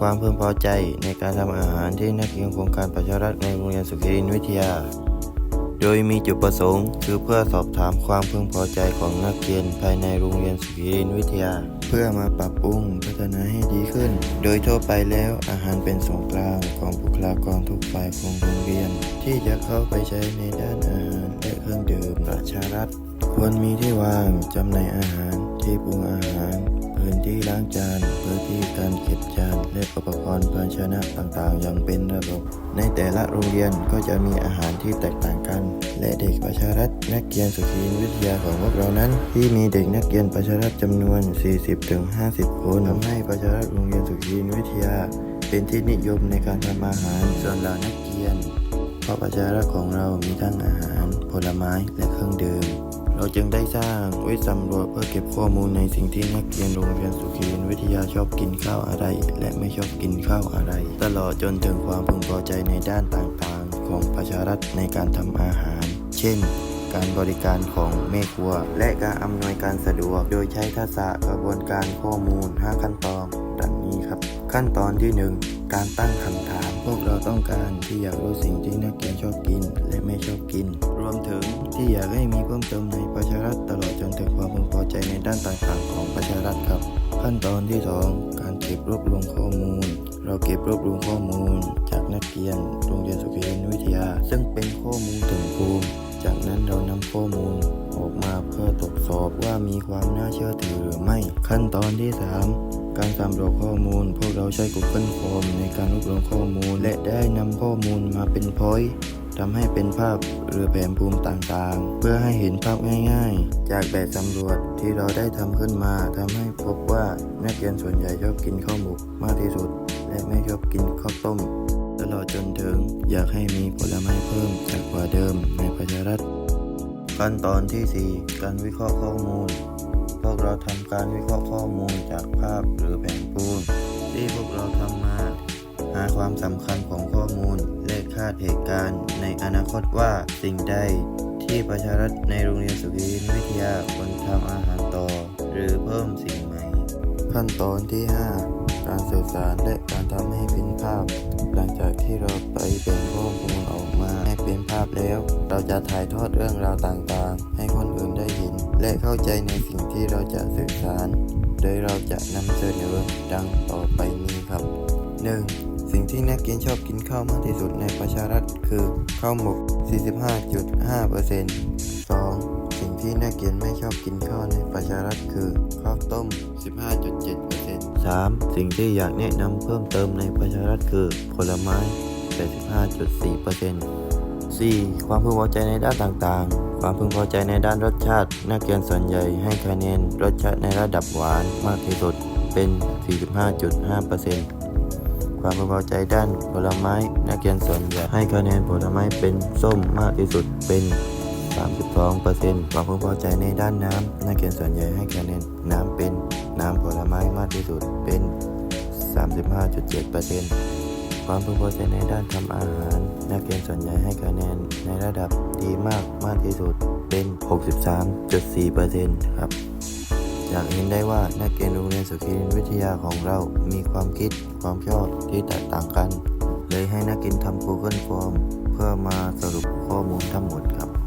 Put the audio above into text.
ความพึงพอใจในการทำอาหารที่นักเรียนโครงการประชารัฐในโรงเรียนสุขิรินวิทยา โดยมีจุดประสงค์คือเพื่อสอบถามความพึงพอใจของนักเรียนภายในโรงเรียนสุขิรินวิทยา เพื่อมาปรับปรุงพัฒนาให้ดีขึ้น โดยทั่วไปแล้วอาหารเป็นส่วนกลางของบุคลากรทุกฝ่ายของโรงเรียน ที่จะเข้าไปใช้ในด้านอาหารและเครื่องดื่มประชารัฐควรมีที่วางจำหน่ายอาหารที่ปรุงอาหาร พื้นที่ล้างจานพื้นที่การเก็บจานและอุปกรณ์ภาชนะต่างๆ อย่างเป็นระบบ ในแต่ละโรงเรียนก็จะมีอาหารที่แตกต่างกัน และเด็กประชารัฐนักเรียนสุขีวิทยาของพวกเรานั้น ที่มีเด็กนักเรียนประชารัฐจำนวน 40-50 คนทำให้ประชารัฐโรงเรียนสุขีวิทยา เป็นที่นิยมในการทำอาหารส่วนเหล่านักเรียนเพราะประชารัฐของเรามีทั้งอาหาร ผลไม้และเครื่องดื่ม เราจึงได้สร้างไว้สำรวจเพื่อเก็บข้อมูลในสิ่งที่นักเรียนโรงเรียนสุขีนวิทยาชอบกินข้าวอะไร และไม่ชอบกินข้าวอะไร ตลอดจนถึงความพึงพอใจในด้านต่างๆ ของประชารัฐในการทำอาหาร เช่นการบริการของแม่ครัว และการอำนวยการสะดวก โดยใช้ทักษะกระบวนการข้อมูล 5 ขั้นตอนดังนี้ครับ ขั้นตอนที่ 1 การตั้งคำถาม พวกเราต้องการที่อยากรู้สิ่งที่นักเรียนชอบกินและไม่ชอบกิน รวมถึงที่อยากให้มีเพิ่มเติมในานต่างๆของประชารัฐครับ ขั้นตอนที่ 2 การเก็บรวบรวมข้อมูล เราเก็บรวบรวมข้อมูล จากนักเรียนโรงเรียนสุขีรินวิทยา ซึ่งเป็นข้อมูลถึงภูมิ จากนั้นเรานำข้อมูลออกมาเพื่อตรวจสอบว่ามีความน่าเชื่อถือหรือไม่ ขั้นตอนที่ 3การสำรวจข้อมูล พวกเราใช้ Google Form ในการรวบรวมข้อมูล และได้นำข้อมูลมาเป็นพอยต์ ทำให้เป็นภาพหรือแผนภูมิต่างๆ เพื่อให้เห็นภาพง่าย ๆ จากแบบสำรวจที่เราได้ทำขึ้นมาทำให้พบว่านักเรียนส่วนใหญ่ชอบกินข้าวหมกมากที่สุด และไม่ชอบกินข้าวต้ม ตลอดจนถึงอยากให้มีผลไม้เพิ่มจากกว่าเดิมในประชารัฐขั้นตอนที่ 4 การวิเคราะห์ข้อมูล พวกเราทำการวิเคราะห์ข้อมูลจากภาพหรือแผนภูมิที่พวกเราทำมาาความสำคัญของข้อมูลและคาดเหตุการณ์ในอนาคตว่าสิ่งใดที่ประชารัฐในโรงเรียนสุขีรินทร์วิทยาควรทำอาหารต่อ หรือเพิ่มสิ่งใหม่ ขั้นตอนที่ 5 การสื่อสารและการทำให้เป็นภาพ หลังจากที่เราไปแบ่งข้อมูลออกมาให้เป็นภาพแล้ว เราจะถ่ายทอดเรื่องราวต่างๆ ให้คนอื่นได้เห็น และเข้าใจในสิ่งที่เราจะสื่อสาร โดยเราจะนำเสนอดังต่อไปนี้ครับ 1. สิ่งที่นักกินชอบกินข้าวมากที่สุดในประชารัฐคือข้าวหมก 45.5% 2. สิ่งที่นักเรียนไม่ชอบกินข้าวในประชารัฐคือข้าวต้ม 15.7% 3. สิ่งที่อยากแนะนำเพิ่มเติมในประชารัฐคือผลไม้ 85.4% 4. ความพึงพอใจในด้านต่างๆ ความพึงพอใจในด้านรสชาติ นักเรียนส่วนใหญ่ให้คะแนนรสชาติในระดับหวานมากที่สุดเป็น 45.5% ความพึงพอใจด้านผลไม้ นักเรียนส่วนใหญ่ให้คะแนนผลไม้เป็นส้มมากที่สุดเป็น 32%ความพึงพอใจในด้านน้ำนักเรียนส่วนใหญ่ให้คะแนนน้ำเป็นน้ำผลไม้มากที่สุดเป็น 35.7%ความพึงพอใจในด้านทำอาหาร นักเรียนส่วนใหญ่ให้คะแนนในระดับดีมากมากที่สุดเป็น 63.4%ครับ อยากเห็นได้ว่านักเรียนโรงเรียนสุขีรินวิทยาของเรามีความคิดความชอบที่แตกต่างกัน เลยให้นักเรียนทำ Google Form เพื่อมาสรุปข้อมูลทั้งหมดครับ